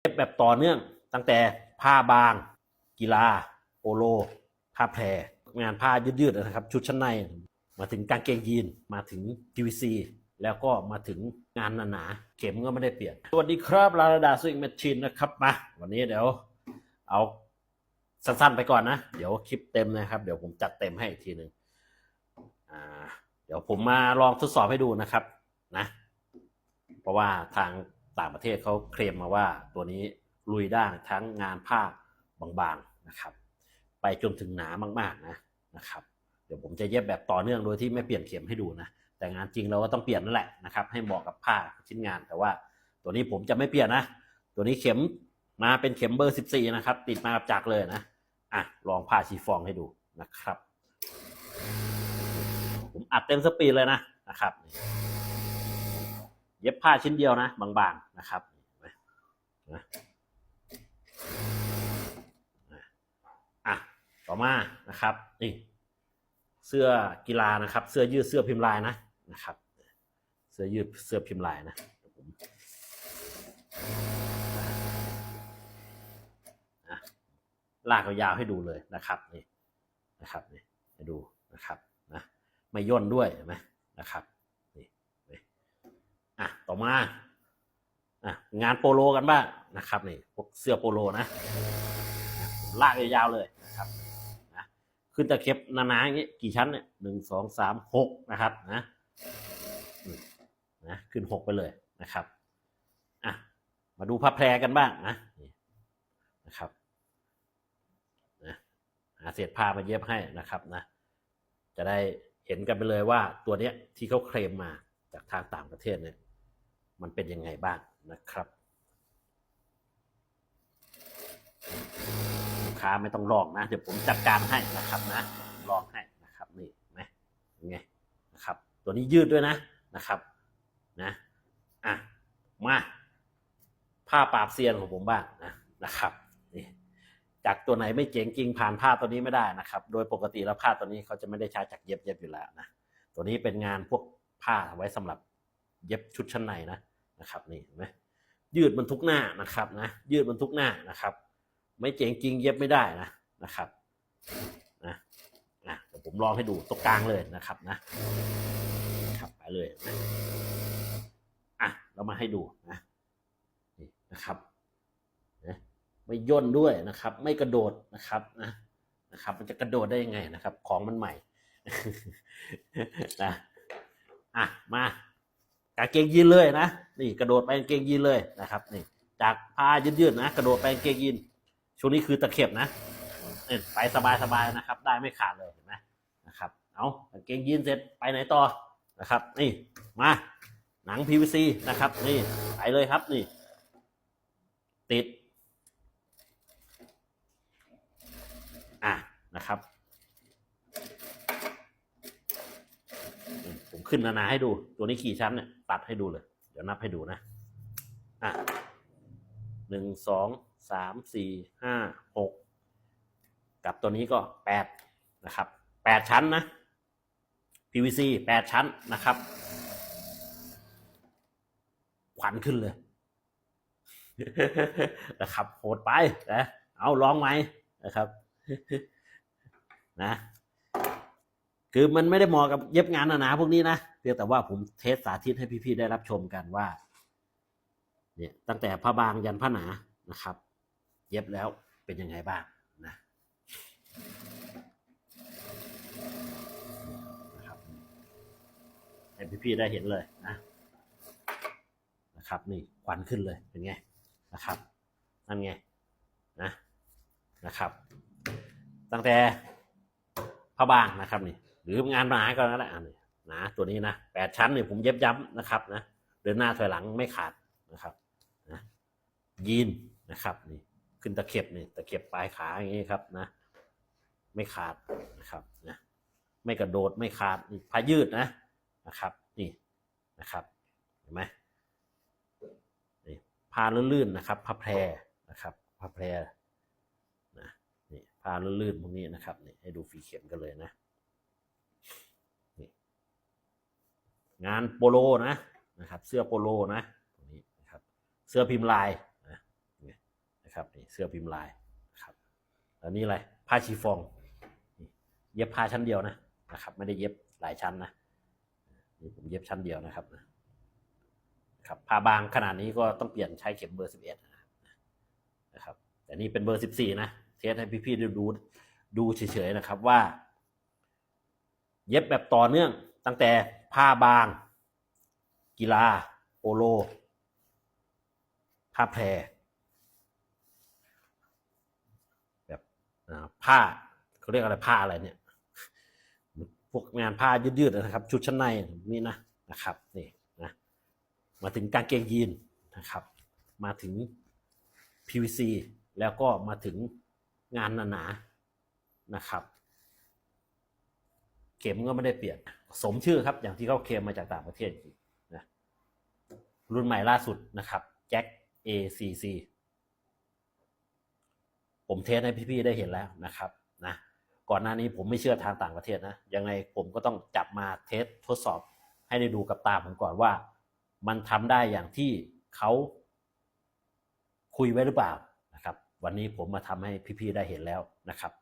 เย็บแบบต่อเนื่องตั้งแต่ผ้าบาง กีฬา โปโล ผ้าแพรงานผ้ายืดๆนะครับ ชุดชั้นใน มาถึงกางเกงยีน มาถึง PVC แล้วก็มาถึงงานหนาๆเข็มก็ไม่ได้เปลี่ยน สวัสดีครับลาลดาสวิงแมชชีนนะครับมาวันนี้เดี๋ยวเอาสั้นๆไปก่อนนะ เดี๋ยวคลิปเต็มนะครับ เดี๋ยวผมจัดเต็มให้อีกทีหนึ่งอ่าเดี๋ยวผมมาลองทดสอบให้ดูนะครับนะ เพราะว่าทาง ต่างประเทศเขาเคลมมาว่าตัวนี้ลุยได้ทั้งงานผ้าบางๆนะครับ ไปจนถึงหนามากๆนะนะครับเดี๋ยวผมจะเย็บแบบต่อเนื่องโดยที่ไม่เปลี่ยนเข็มให้ดูนะแต่งานจริงเราก็ต้องเปลี่ยนนั่นแหละนะครับ ให้เหมาะกับผ้าชิ้นงาน แต่ว่าตัวนี้ผมจะไม่เปลี่ยนนะ ตัวนี้เข็มมาเป็นเข็มเบอร์ 14 นะครับ ติดมากับจักเลยนะอะลองผ้าชีฟองให้ดูนะครับ ผมอัดเต็มสปีดเลยนะนะครับ เย็บผ้าชิ้นเดียวนะ บางๆนะครับนะอะต่อมานะครับนี่เสื้อกีฬานะครับ เสื้อยืดเสื้อพิมพ์ลายนะนะครับ เสื้อยืดเสื้อพิมพ์ลายนะผมอะลากยาวให้ดูเลยนะครับนี่นะครับนี่ให้ดูนะครับนะไม่ย่นด้วยเห็นไหมนะครับ ต่อมาอะงานโปโลกันบ้างนะครับนี่พวกเสื้อโปโลนะลากยาวๆเลยนะครับนะขึ้นตะเข็บหนาๆอย่างนี้กี่ชั้นเนี่ยหนึ่งสองสามหกนะครับนะนะขึ้นหกไปเลยนะครับอะมาดูผ้าแพรกันบ้างนะนี่นะครับนะหาเศษผ้ามาเย็บให้นะครับนะจะได้เห็นกันไปเลยว่าตัวเนี้ยที่เขาเคลมมาจากทางต่างประเทศเนี่ย มันเป็นยังไงบ้างนะครับ ลูกค้าไม่ต้องลองนะ เดี๋ยวผมจัดการให้นะครับนะลองให้นะครับนี่นไงไงนะครับ ตัวนี้ยืดด้วยนะนะครับนะอะมาผ้าปราบเซียนของผมบ้างนะนะครับนี่จากตัวไหนไม่เจ๋งจริงผ่านผ้าตัวนี้ไม่ได้นะครับ โดยปกติแล้วผ้าตัวนี้เขาจะไม่ได้ใช้จากเย็บเย็บอยู่แล้วนะตัวนี้เป็นงานพวกผ้าไว้สำหรับเย็บชุดชั้นในนะ นะครับนี่เห็นไหมยืดมันทุกหน้านะครับนะยืดมันทุกหน้านะครับ ไม่เจ๋งจริงเย็บไม่ได้นะนะครับนะนะเดี๋ยวผมลองให้ดูตรงกลางเลยนะครับนะครับไปเลยนะอะเรามาให้ดูนะนี่นะครับนะไม่ย่นด้วยนะครับ ไม่กระโดดนะครับนะนะครับ มันจะกระโดดได้ยังไงนะครับ ของมันใหม่นะอะมา กางเกงยีนเลยนะนี่กระโดดไปกางเกงยีนเลยนะครับนี่จากผ้ายืดๆนะ กระโดดไปกางเกงยีนช่วงนี้คือตะเข็บนะไปสบายๆนะครับ ได้ไม่ขาดเลยเห็นไหมนะครับเอากางเกงยีนเสร็จไปไหนต่อนะครับนี่มาหนัง PVC นะครับนี่ไปเลยครับนี่ ติดอะนะครับนี่ผม ขึ้นนานาให้ดู ตัวนี้กี่ชั้นเนี่ยตัดให้ดูเลย เดี๋ยวนับให้ดูนะ อะหนึ่งสองสามสี่ห้าหกกับตัวนี้ก็แปดนะครับแปดชั้นนะ PVC แปดชั้นนะครับขวัญขึ้นเลยนะครับโหดไปนะเอาลองไหมนะครับ นะ คือมันไม่ได้เหมาะกับเย็บงานหนาๆพวกนี้นะเพียงแต่ว่าผมเทสสาธิตให้พี่ๆได้รับชมกันว่า เนี่ยตั้งแต่ผ้าบางยันผ้าหนานะครับ เย็บแล้วเป็นยังไงบ้างนะนะครับให้พี่ๆได้เห็นเลยนะนะครับ นี่ควันขึ้นเลยเป็นไงนะครับนั่นไงนะนะครับ ตั้งแต่ผ้าบางนะครับนี่ หรืองานหนาก็นั่นแหละนนี้หนาตัวนี้นะแปดชั้นเนี่ยผมเย็บย้ำนะครับนะเดินหน้าถอยหลังไม่ขาดนะครับนะยีนนะครับนี่ขึ้นตะเข็บนี่ตะเข็บปลายขาอย่างนี้ครับนะ ไม่ขาดนะครับนะไม่กระโดดไม่ขาดนี่พายืดนะนะครับ นี่นะครับเห็นไหมนี่พาลื่นๆนะครับผ้าแพรนะครับผ้าแพรนะนี่พาลื่นๆพวกนี้นะครับนี่ให้ดูฝีเข็มกันเลยนะนี่ งานโปโลนะนะครับ เสื้อโปโลนะตรงนี้นะครับเสื้อพิมพ์ลายนะครับนี่เสื้อพิมพ์ลายนะครับแล้วนี่อะไรผ้าชีฟอง เย็บผ้าชั้นเดียวนะนะครับ ไม่ได้เย็บหลายชั้นนะนี่ผมเย็บชั้นเดียวนะครับนะครับผ้าบางขนาดนี้ก็ต้องเปลี่ยนใช้เข็มเบอร์สิบเอ็ดนะครับ แต่นี่เป็นเบอร์สิบสี่นะเทสให้พี่ๆด้ดูดูเฉยๆนะครับว่า เย็บแบบต่อเนื่องตั้งแต่ ผ้าบาง กีฬา โปโล ผ้าแพรแบบผ้าเขาเรียกอะไรผ้าอะไรเนี่ย พวกงานผ้ายืดๆนะครับ ชุดชั้นในนี่นะนะครับนี่นะมาถึงกางเกงยีนนะครับ มาถึง PVC แล้วก็มาถึงงานหนาๆนะครับ เข็มก็ไม่ได้เปลี่ยน สมชื่อครับ อย่างที่เขาเคลมมาจากต่างประเทศนะรุ่นใหม่ล่าสุดนะครับแจ็ค ACC ผมเทสให้พี่ๆได้เห็นแล้วนะครับนะก่อนหน้านี้ผมไม่เชื่อทางต่างประเทศนะยังไงผมก็ต้องจับมาเทสทดสอบให้ได้ดูกับตาผมก่อนว่า มันทำได้อย่างที่เขาคุยไว้หรือเปล่านะครับ วันนี้ผมมาทำให้พี่ๆได้เห็นแล้วนะครับ